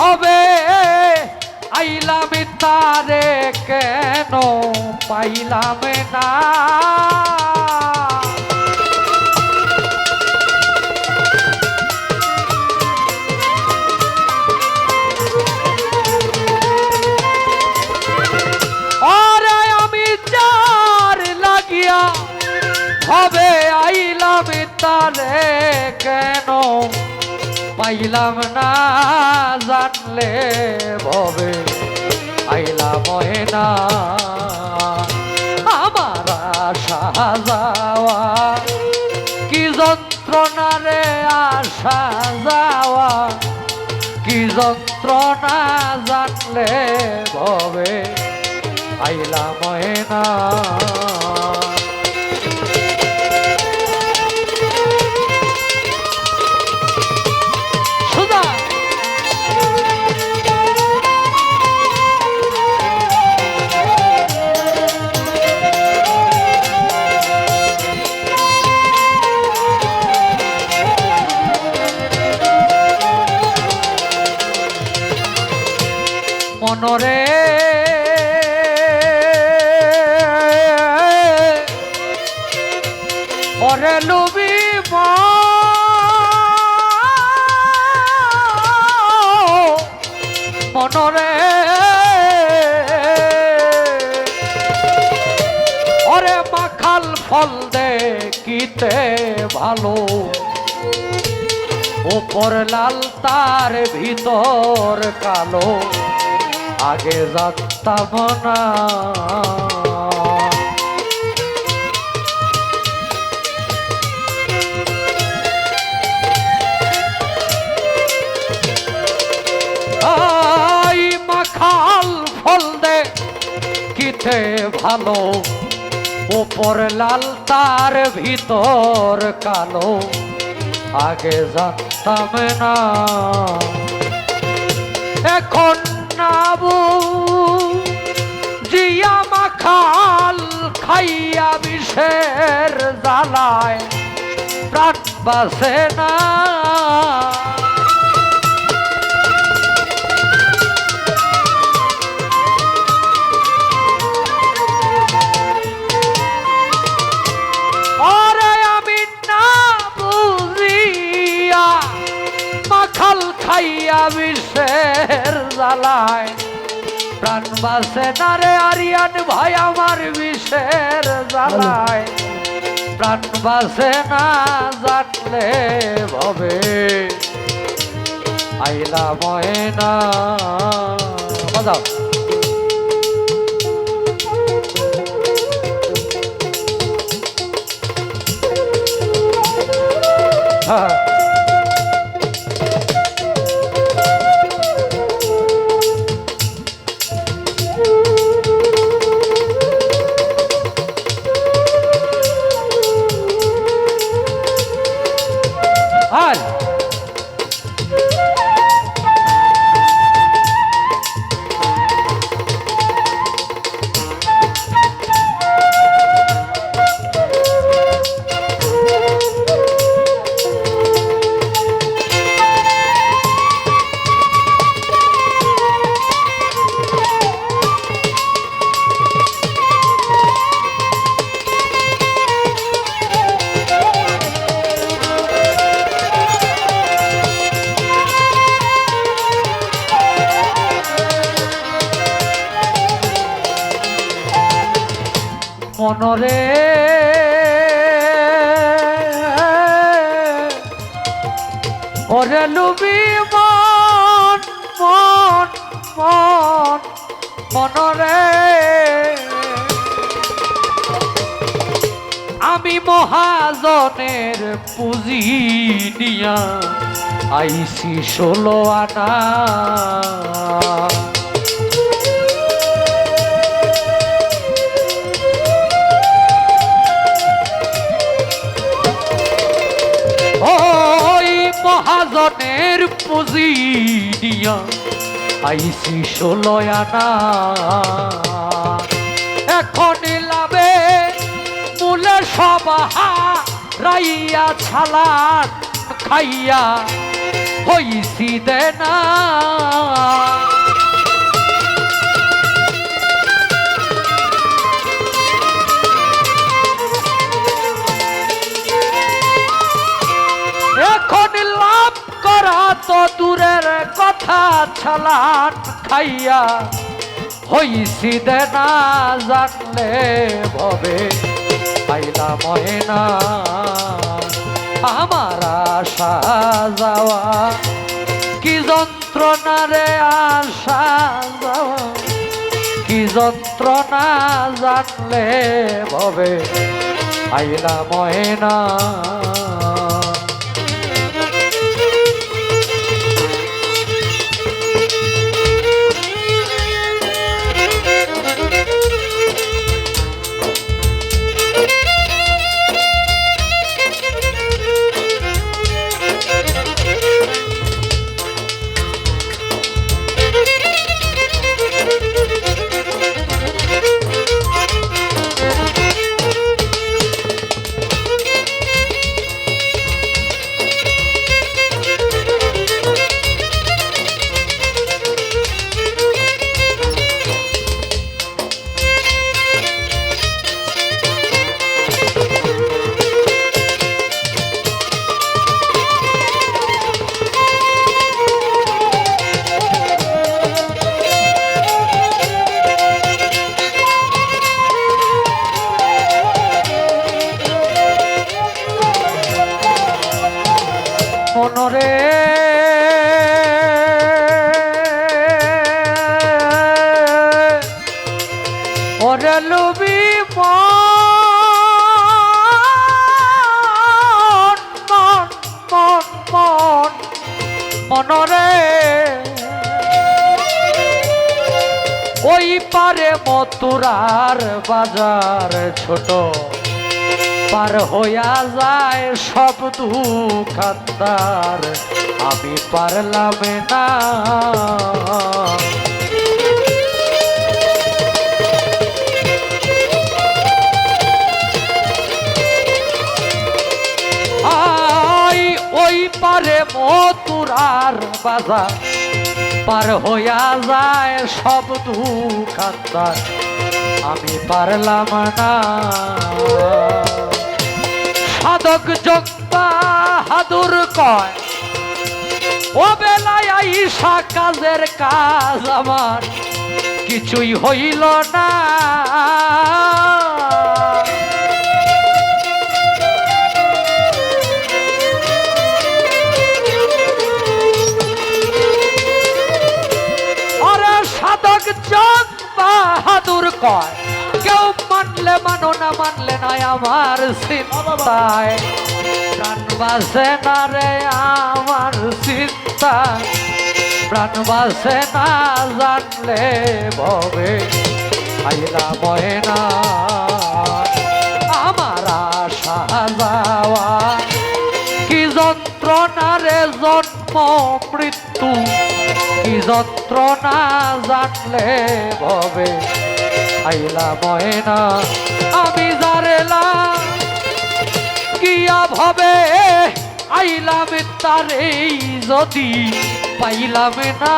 ভবে আইলাম তারে কেন পাইলাম না? হবে আইলাম তারে কেন পাইলাম না জানলে ভবে আইলাম না। আমার আশা যাওয়া, কি যন্ত্রণা রে আশা যাওয়া? কি যন্ত্রণা জানলে ভবে আইলাম না। মনরে। ওরে লুবি মনরে। ওরে মাখাল ফল দে কিতে ভালো। ওপর লাল তার ভিতর কালো। আগে যাত্তাম না ভালো। উপর লাল তার ভিতর কালো। আগে জানতাম না বাসে না। খাইয়া বিষের জ্বালায়। প্রাণ বাসে না আরিয়ান ভাই আমার বিষের জ্বালায়। প্রাণ বাসে না জানলে ভবে আইলা ময়না। বাজাও। হ্যাঁ। মনরে ওরে লুবি মন মন মন মনরে আমি মহাজনের পুঁজি নিয়া আইসি ষোলো আনা। মনের পজিডিয়া আইসি ষোলয় আনা। এখন লাভে মূলে সবাহা রাইয়া ছালার খাইয়া হইসি দেনা। কথা ছালান খাইয়া হইছি দেনা জানলে ভবে। পাইলা ময়না, আমার আশা যাওয়া। কি যন্ত্রণা রে আশা যাওয়া। কি যন্ত্রণা জানলে ভবে। আইলা ময়না লুবি মন মন মন মন, মনরে। ওই পারে মতুরার বাজার ছোট, পার হইয়া যায় সব দুখান্দার। আমি পারলাম না। পারে মতুরার বাজার, পার হইয়া যায় সব দুখান্দার আমি পারলাম না। সাধক যোগ হাদুর কয়, ও বেলায় আইসা কাজের কাজ আমার, কিছুই হইল না। বাহাদুর কয়। কেউ মানলে মানো না, মানলে নয় আমার চিন্তায়। প্রাণ বাসে না রে আমার চিন্তা প্রাণ বাসে না জানলে ভবে। আইলা ময়না, আমার আশা যাওয়া। কি যন্ত্রণা রে জন্ম মৃত্যু যন্ত্রণা জানলে ভবে। আইলা ময়না আমি জারেলা কিয়া ভবে? আইলাম তারে যদি পাইলাম না।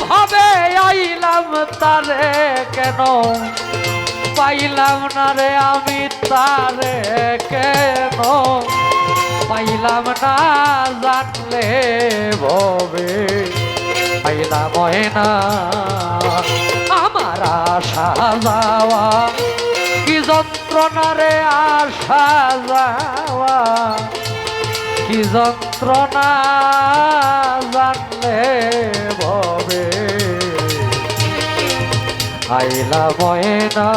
এইভাবে আইলাম তারে কেন? পাইলাম না রে আমি তারে কেন? পাইলাম না জানলে ভবে, পাইলাম না। আমার আশা যাওয়া, কি যন্ত্রণা রে আশা যাওয়া? কি যন্ত্রণা জানলে ভবে আইলা ময়না